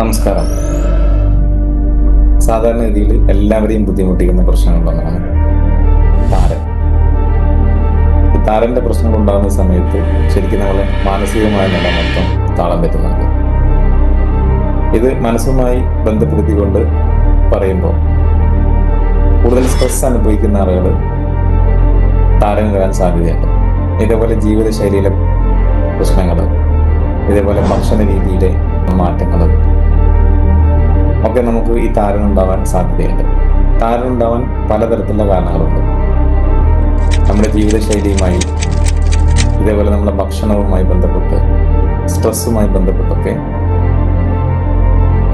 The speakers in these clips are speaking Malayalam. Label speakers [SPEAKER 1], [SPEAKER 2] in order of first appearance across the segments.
[SPEAKER 1] നമസ്കാരം. സാധാരണ സാധാരണഗതിയിൽ എല്ലാവരെയും ബുദ്ധിമുട്ടിക്കുന്ന പ്രശ്നങ്ങളൊന്നാണ് താരൻ. താരന്റെ പ്രശ്നങ്ങൾ ഉണ്ടാകുന്ന സമയത്ത് ശരിക്കും നമ്മളെ മാനസികമായ നില മൊത്തം താളം പറ്റുന്നുണ്ട് ഇത് മനസ്സുമായി ബന്ധപ്പെടുത്തിക്കൊണ്ട് പറയുമ്പോൾ കൂടുതൽ സ്ട്രെസ് അനുഭവിക്കുന്ന ആളുകൾ താരം വരാൻ സാധ്യതയുണ്ട്. ഇതേപോലെ ജീവിതശൈലിയിലെ പ്രശ്നങ്ങൾ ഇതേപോലെ ഭക്ഷണ രീതിയിലെ മാറ്റങ്ങൾ ഒക്കെ നമുക്ക് ഈ താരൻ ഉണ്ടാവാൻ സാധ്യതയുണ്ട്. താരൻ ഉണ്ടാവാൻ പലതരത്തിലുള്ള കാരണങ്ങളുണ്ട്. നമ്മുടെ ജീവിതശൈലിയുമായി ഇതേപോലെ നമ്മുടെ ഭക്ഷണവുമായി ബന്ധപ്പെട്ട് സ്ട്രെസ്സുമായി ബന്ധപ്പെട്ടൊക്കെ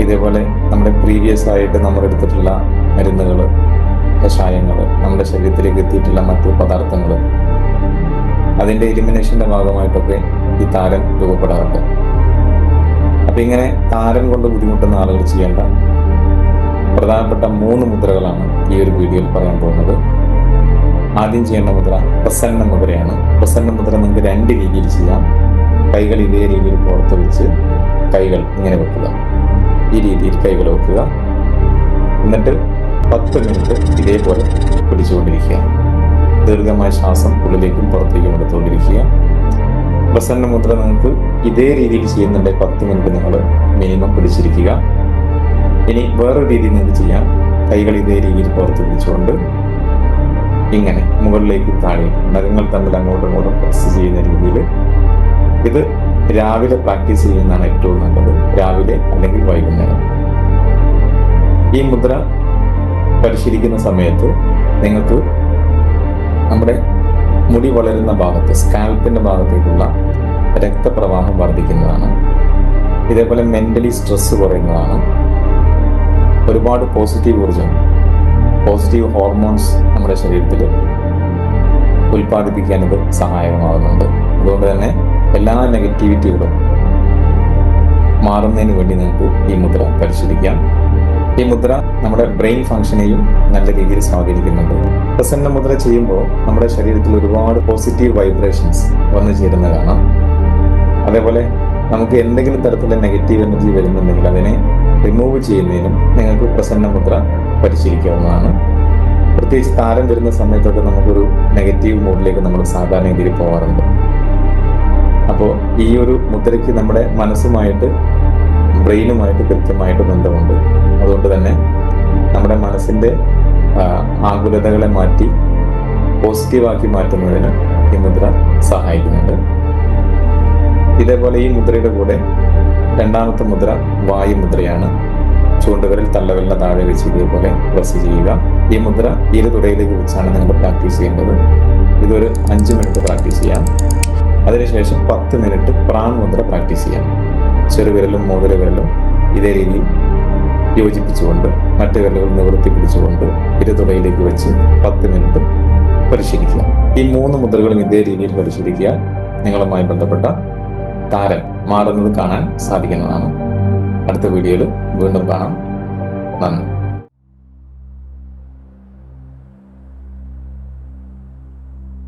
[SPEAKER 1] ഇതേപോലെ നമ്മുടെ പ്രീവിയസ് ആയിട്ട് നമ്മൾ എടുത്തിട്ടുള്ള മരുന്നുകൾ കഷായങ്ങൾ നമ്മുടെ ശരീരത്തിലേക്ക് എത്തിയിട്ടുള്ള മറ്റു പദാർത്ഥങ്ങൾ അതിന്റെ എലിമിനേഷന്റെ ഭാഗമായിട്ടൊക്കെ ഈ താരൻ രൂപപ്പെടാറുണ്ട്. അപ്പം ഇങ്ങനെ താരം കൊണ്ട് ബുദ്ധിമുട്ടുന്ന ആളുകൾ ചെയ്യേണ്ട പ്രധാനപ്പെട്ട മൂന്ന് മുദ്രകളാണ് ഈ ഒരു വീഡിയോയിൽ പറയാൻ പോകുന്നത്. ആദ്യം ചെയ്യേണ്ട മുദ്ര പ്രസന്ന മുദ്രയാണ്. പ്രസന്ന മുദ്ര നിങ്ങൾക്ക് രണ്ട് രീതിയിൽ ചെയ്യാം. കൈകൾ ഇതേ രീതിയിൽ പുറത്ത് വെച്ച് കൈകൾ ഇങ്ങനെ വെക്കുക. ഈ രീതിയിൽ കൈകൾ വെക്കുക. എന്നിട്ട് പത്ത് മിനിറ്റ് ഇതേപോലെ പിടിച്ചുകൊണ്ടിരിക്കുക. ദീർഘമായ ശ്വാസം ഉള്ളിലേക്കും പുറത്തേക്കും എടുത്തുകൊണ്ടിരിക്കുക. പ്രസന്ന മുദ്ര നിങ്ങൾക്ക് ഇതേ രീതിയിൽ ചെയ്യുന്നുണ്ട് പത്ത് മിനിറ്റ് നിങ്ങൾ മിനിമം പിടിച്ചിരിക്കുക. ഇനി വേറൊരു രീതി നിങ്ങൾക്ക് ചെയ്യാം. കൈകൾ ഇതേ രീതിയിൽ പുറത്ത് പിടിച്ചുകൊണ്ട് ഇങ്ങനെ മുകളിലേക്ക് താഴെ നഖങ്ങൾ തമ്മിൽ അങ്ങോട്ടും ഇങ്ങോട്ടും പ്രസ് ചെയ്യുന്ന രീതിയിൽ ഇത് രാവിലെ പ്രാക്ടീസ് ചെയ്യുന്നതാണ് ഏറ്റവും നല്ലത്. രാവിലെ അല്ലെങ്കിൽ വൈകുന്നേരം. ഈ മുദ്ര പരിശീലിക്കുന്ന സമയത്ത് നിങ്ങൾക്ക് നമ്മുടെ മുടി വളരുന്ന ഭാഗത്ത് സ്കാൽപ്പിന്റെ ഭാഗത്തേക്കുള്ള രക്തപ്രവാഹം വർദ്ധിക്കുന്നതാണ്. ഇതേപോലെ മെന്റലി സ്ട്രെസ് കുറയുന്നതാണ്. ഒരുപാട് പോസിറ്റീവ് ഊർജം പോസിറ്റീവ് ഹോർമോൺസ് നമ്മുടെ ശരീരത്തിൽ ഉൽപ്പാദിപ്പിക്കാൻ ഇത് സഹായകമാകുന്നുണ്ട്. അതുകൊണ്ട് തന്നെ എല്ലാ നെഗറ്റിവിറ്റികളും മാറുന്നതിന് വേണ്ടി നിങ്ങൾക്ക് ഈ മുദ്ര പരിശീലിക്കാം. ഈ മുദ്ര നമ്മുടെ ബ്രെയിൻ ഫംഗ്ഷനെയും നല്ല രീതിയിൽ സ്വാധീനിക്കുന്നുണ്ട്. പ്രസന്ന മുദ്ര ചെയ്യുമ്പോൾ നമ്മുടെ ശരീരത്തിൽ ഒരുപാട് പോസിറ്റീവ് വൈബ്രേഷൻസ് വന്നു ചേരുന്ന കാണാം. അതേപോലെ നമുക്ക് എന്തെങ്കിലും തരത്തിലുള്ള നെഗറ്റീവ് എനർജി വരുന്നുണ്ടെങ്കിൽ അതിനെ റിമൂവ് ചെയ്യുന്നതിനും നിങ്ങൾക്ക് പ്രസന്ന മുദ്ര പരിശീലിക്കാവുന്നതാണ്. പ്രത്യേകിച്ച് താരം വരുന്ന സമയത്തൊക്കെ നമുക്കൊരു നെഗറ്റീവ് മൂഡിലേക്ക് നമ്മൾ സാധാരണ രീതിയിൽ പോകാറുണ്ട് അപ്പോൾ ഈ ഒരു മുദ്രയ്ക്ക് നമ്മുടെ മനസ്സുമായിട്ട് ബ്രെയിനുമായിട്ട് കൃത്യമായിട്ട് ബന്ധമുണ്ട്. അതുകൊണ്ട് തന്നെ നമ്മുടെ മനസ്സിന്റെ ആകുലതകളെ മാറ്റി പോസിറ്റീവാക്കി മാറ്റുന്നതിന് ഈ മുദ്ര സഹായിക്കുന്നുണ്ട്. ഇതേപോലെ ഈ മുദ്രയുടെ കൂടെ രണ്ടാമത്തെ മുദ്ര വായു മുദ്രയാണ്. ചൂണ്ടുവിരൽ തള്ളവിരലിന് താഴെ വെച്ച് ഇതേപോലെ പ്രസ് ചെയ്യുക. ഈ മുദ്ര ഇരു തുടയിലേക്ക് വെച്ചാണ് നിങ്ങൾ പ്രാക്ടീസ് ചെയ്യേണ്ടത്. ഇതൊരു അഞ്ച് മിനിറ്റ് പ്രാക്ടീസ് ചെയ്യാം. അതിനുശേഷം പത്ത് മിനിറ്റ് പ്രാൺ മുദ്ര പ്രാക്ടീസ് ചെയ്യാം. ചെറുവിരലും മോതിരവിരലും ഇതേ രീതിയിൽ യോജിപ്പിച്ചുകൊണ്ട് വിരലുകൾ നിവർത്തി പിടിച്ചുകൊണ്ട് ഇരുതുടയിലേക്ക് വെച്ച് പത്ത് മിനിറ്റ് പരിശീലിക്കുക. ഈ മൂന്ന് മുദ്രകളും ഇതേ രീതിയിൽ പരിശീലിക്കുക. നിങ്ങളുമായി ബന്ധപ്പെട്ട താരം മാറുന്നത് കാണാൻ സാധിക്കുന്നതാണ്. അടുത്ത വീഡിയോയിൽ വീണ്ടും കാണാം. നന്ദി.